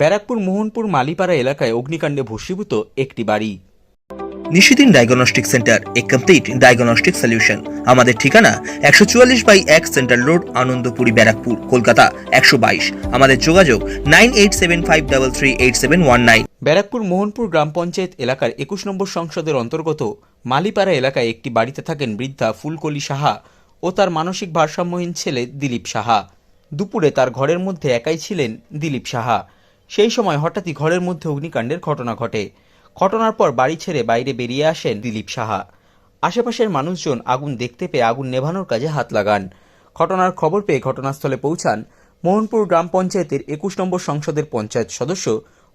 ব্যারাকপুর মোহনপুর মালিপাড়া এলাকায় অগ্নিকাণ্ডে ভস্মীভূত একটি বাড়ি। নিশিদিন ডায়াগনস্টিক সেন্টার এ কমপ্লিট ডায়াগনস্টিক সলিউশন। আমাদের ঠিকানা একশো চুয়াল্লিশ বাই এক সেন্ট্রাল রোড আনন্দপুরি ব্যারাকপুর কলকাতা একশো বাইশ। আমাদের যোগাযোগ nine eight seven five double three eight seven one nine. Barrackpore Mohanpur গ্রাম পঞ্চায়েত এলাকার একুশ নম্বর সংসদের অন্তর্গত মালিপাড়া এলাকায় একটি বাড়িতে থাকেন বৃদ্ধা ফুলকলি সাহা ও তার মানসিক ভারসাম্যহীন ছেলে দিলীপ সাহা। দুপুরে তার ঘরের মধ্যে একাই ছিলেন দিলীপ সাহা। সেই সময় হঠাৎই ঘরের মধ্যে অগ্নিকাণ্ডের ঘটনা ঘটে। ঘটনার পর বাড়ি ছেড়ে বাইরে বেরিয়ে আসেন দিলীপ সাহা। আশেপাশের মানুষজন আগুন দেখতে পেয়ে আগুন নেভানোর কাজে হাত লাগান। ঘটনার খবর পেয়ে ঘটনাস্থলে পৌঁছান মোহনপুর গ্রাম পঞ্চায়েতের একুশ নম্বর সংসদের পঞ্চায়েত সদস্য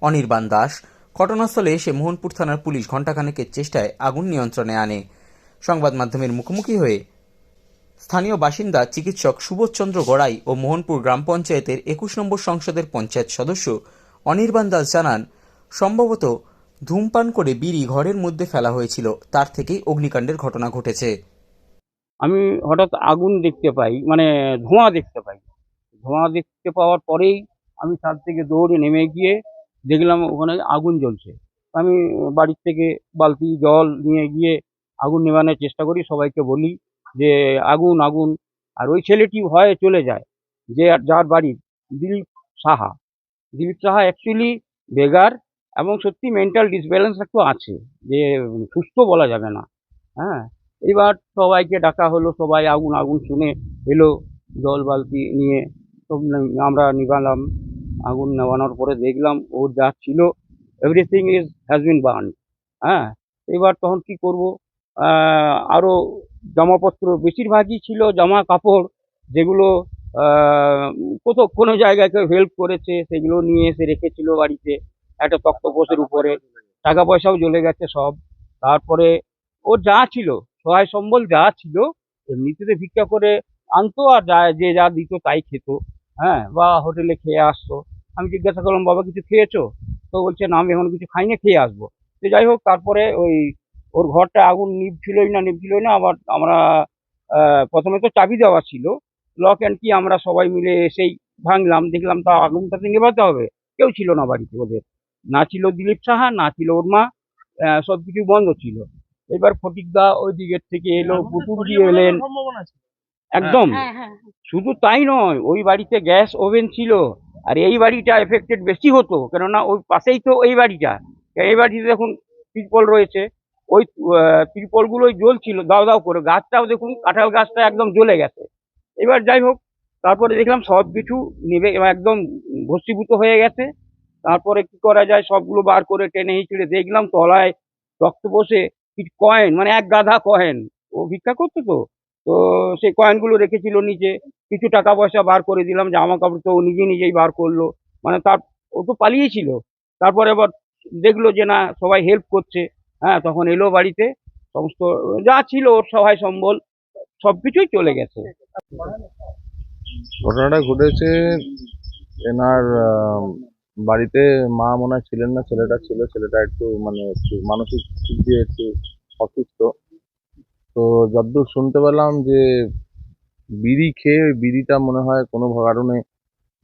অনির্বাণ দাস। ঘটনাস্থলে এসে মোহনপুর থানার পুলিশ ঘণ্টাখানেকের চেষ্টায় আগুন নিয়ন্ত্রণে আনে। সংবাদ মাধ্যমের মুখোমুখি হয়ে স্থানীয় বাসিন্দা চিকিৎসক সুবোধচন্দ্র গড়াই ও মোহনপুর গ্রাম পঞ্চায়েতের একুশ নম্বর সংসদের পঞ্চায়েত সদস্য অনির্বাণ দাস জানান, সম্ভবত ধূমপান করে বিড়ি ঘরের মধ্যে ফেলা হয়েছিল, তার থেকেই অগ্নিকাণ্ডের ঘটনা ঘটেছে। আমি হঠাৎ আগুন দেখতে পাই মানে ধোঁয়া দেখতে পাই। ধোঁয়া দেখতে পাওয়ার পরেই আমি ছাদ থেকে দৌড়ে নেমে গিয়ে দেখলাম ওখানে আগুন জ্বলছে। আমি বাড়ির থেকে বালতি, জল নিয়ে গিয়ে আগুন নেভানোর চেষ্টা করি, সবাইকে বলি যে আগুন আগুন। আর ওই ছেলেটি ভয়ে চলে যায়, যে যার বাড়ি দিলীপ সাহা। দিলীপ সাহা অ্যাকচুয়ালি বেগার এবং সত্যি মেন্টাল ডিসব্যালেন্স একটু আছে, যে সুস্থ বলা যাবে না হ্যাঁ? এবার সবাইকে ডাকা হলো, সবাই আগুন আগুন শুনে এলো, জল বালতি নিয়ে, সব আমরা নিভালাম, আগুন নেভানোর পরে দেখলাম ওর যা ছিল everything is has been burn হ্যাঁ? এবার তখন কি করব? আরও জামাপত্র বেশিরভাগই ছিল জামা কাপড়, যেগুলো কোথাও কোনো জায়গায় কেউ হেল্প করেছে, সেগুলো নিয়ে এসে রেখেছিল বাড়িতে, একটা তক্তপোষের উপরে। টাকা পয়সাও জ্বলে গেছে সব। তারপরে ওর যা ছিল, সহায় সম্বল যা ছিল, এমনিতে ভিক্ষা করে আনতো আর যা, যে যা দিত তাই খেত। হ্যাঁ বা হোটেলে খেয়ে আসতো। আমি জিজ্ঞাসা করলাম, বাবা, কিছু খেয়েছো? তো বলছে, না, আমি এখন কিছু খাইনি, খেয়ে আসব। তো যাই হোক, তারপরে ওই ওর ঘরটা আগুন নিভছিলই না নিভছিলই না, আবার আমরা প্রথমে তো চাবি দেওয়া ছিল। লক অ্যান্ড কি আমরা সবাই মিলে এসেই ভাঙলাম দেখলাম তা আগুনটা তো নেভাতে হবে। কেউ ছিল না বাড়িতে ওদের। না ছিল দিলীপ সাহা না ছিল ওর মা আহ, সবকিছু বন্ধ ছিল। এবার ফটিকদা ওই দিকের থেকে এলো পুতুল দিয়ে এলেন। একদম। হ্যাঁ হ্যাঁ শুধু তাই নয় ওই বাড়িতে গ্যাস ওভেন ছিল। আর এই বাড়িটা এফেক্টেড বেশি হতো কেননা ওই পাশেই তো এই বাড়িটা। এই বাড়িতে দেখুন তিরপল রয়েছে। ওই আহ, তিরপলগুলোই জ্বলছিল দাও দাও করে। গাছটাও দেখুন কাঁঠাল গাছটা একদম জ্বলে গেছে। এবার যাই হোক, তারপরে দেখলাম সব কিছু নেবে একদম ভস্মীভূত হয়ে গেছে। তারপরে কি করা যায়, সবগুলো বার করে টেনে হিঁচড়ে দেখলাম তলায় রক্ত বসে কিছু কয়েন মানে এক গাধা কয়েন ও ভিক্ষা করতো তো? তো সেই কয়েনগুলো রেখেছিল নিচে। কিছু টাকা পয়সা বার করে দিলাম জামা কাপড় তো নিজে নিজেই বার করল। মানে তার, ও তো পালিয়েছিল। তারপরে আবার দেখল যে না, সবাই হেল্প করছে। হ্যাঁ তখন এলো বাড়িতে। সমস্ত, যা ছিল ওর সহায় সম্বল। সবকিছুই চলে গেছে। ঘটনাটা ঘটেছে এনার বাড়িতে মা মনে হয় ছিলেন না, ছেলেটা ছিল, ছেলেটা একটু মানে একটু মানসিক দিয়ে একটু অসুস্থ। তো যতদূর শুনতে পেলাম যে বিড়ি খেয়ে ওই বিড়িটা মনে হয় কোনো কারণে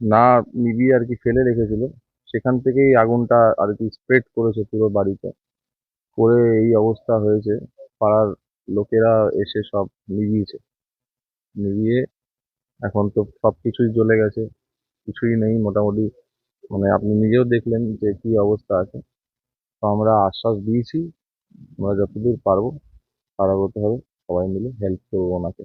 না নিভিয়ে আর কি ফেলে রেখেছিল। সেখান থেকেই আগুনটা আর কি স্প্রেড করেছে পুরো বাড়িতে। করে এই অবস্থা হয়েছে, পাড়ার লোকেরা এসে সব নিভিয়েছে। নিভিয়ে এখন তো সব কিছুই জ্বলে গেছে, কিছুই নেই মোটামুটি। মানে আপনি নিজেও দেখলেন যে কি অবস্থা আছে। তো আমরা আশ্বাস দিয়েছি, আমরা যতদূর পারব, পারাগত হবে, সবাই মিলে হেল্প করব ওনাকে।